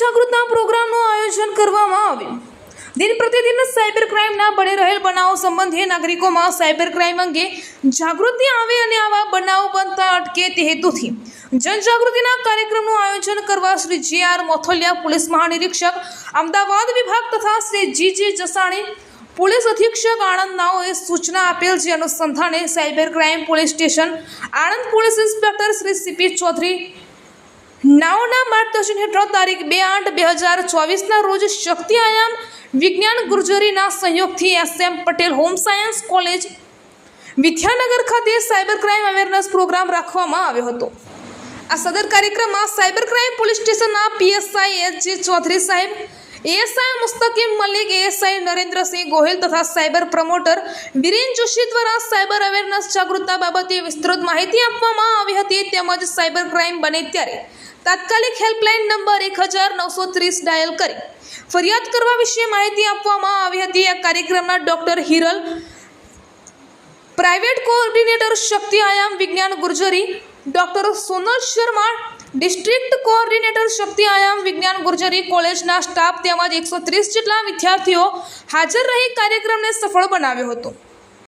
જાગૃતતા પ્રોગ્રામનું આયોજન કરવામાં આવ્યું. દિન પ્રતિદિન સાયબર ક્રાઇમના બની રહેલ બનાવો સંબંધે નાગરિકોમાં સાયબર ક્રાઇમ અંગે જાગૃતિ આવે અને આવા બનાવો બનતા અટકે તે હેતુથી જનજાગૃતિના કાર્યક્રમનું આયોજન કરવા Shri J R Mothaliya, police મહાનિરીક્ષક, Ahmedabad વિભાગ તથા શ્રી જી જે જસાણી, પોલીસ અધિક્ષક આણંદ નાઓએ સૂચના આપેલ છે અનુસંધાને cyber crime police station, Anand police inspector Shri C P Chaudhary નાઓના માર્ગદર્શન હેઠળ તારીખ બે આઠ બે હજાર ચોવીસના રોજ શક્તિ આયામ વિજ્ઞાન ગુર્જરીના સહયોગથી S M Patel home science college Vidyanagar ખાતે સાયબર ક્રાઇમ અવેરનેસ પ્રોગ્રામ રાખવામાં આવ્યો હતો. આ સદર કાર્યક્રમમાં સાયબર ક્રાઇમ પોલીસ સ્ટેશનના પીએસઆઈ એચ જે ચૌધરી સાહેબ એએસઆઈ મુસ્તકીમ મલિક એએસઆઈ નરેન્દ્રસિંહ ગોહિલ તથા સાયબર પ્રમોટર વિરેન જોશી દ્વારા સાયબર અવેરનેસ જાગૃતતા બાબતે વિસ્તૃત માહિતી આપવામાં આવી હતી તેમજ સાયબર ક્રાઇમ બને ત્યારે. તાત્કાલિક હેલ્પલાઇન નંબર એક હજાર નવસો ત્રીસ ડાયલ કરી. ફરિયાદ કરવા વિશે માહિતી આપવામાં આવી હતી. આ કાર્યક્રમના doctor Hiral, private coordinator Shakti Aayam Vigyan Gurjari, doctor Sonal Sharma district coordinator Shakti Aayam Vigyan Gurjari કોલેજના સ્ટાફ તેમજ એકસો ત્રીસ જેટલા વિદ્યાર્થીઓ હાજર રહી કાર્યક્રમને સફળ બનાવ્યો હતો.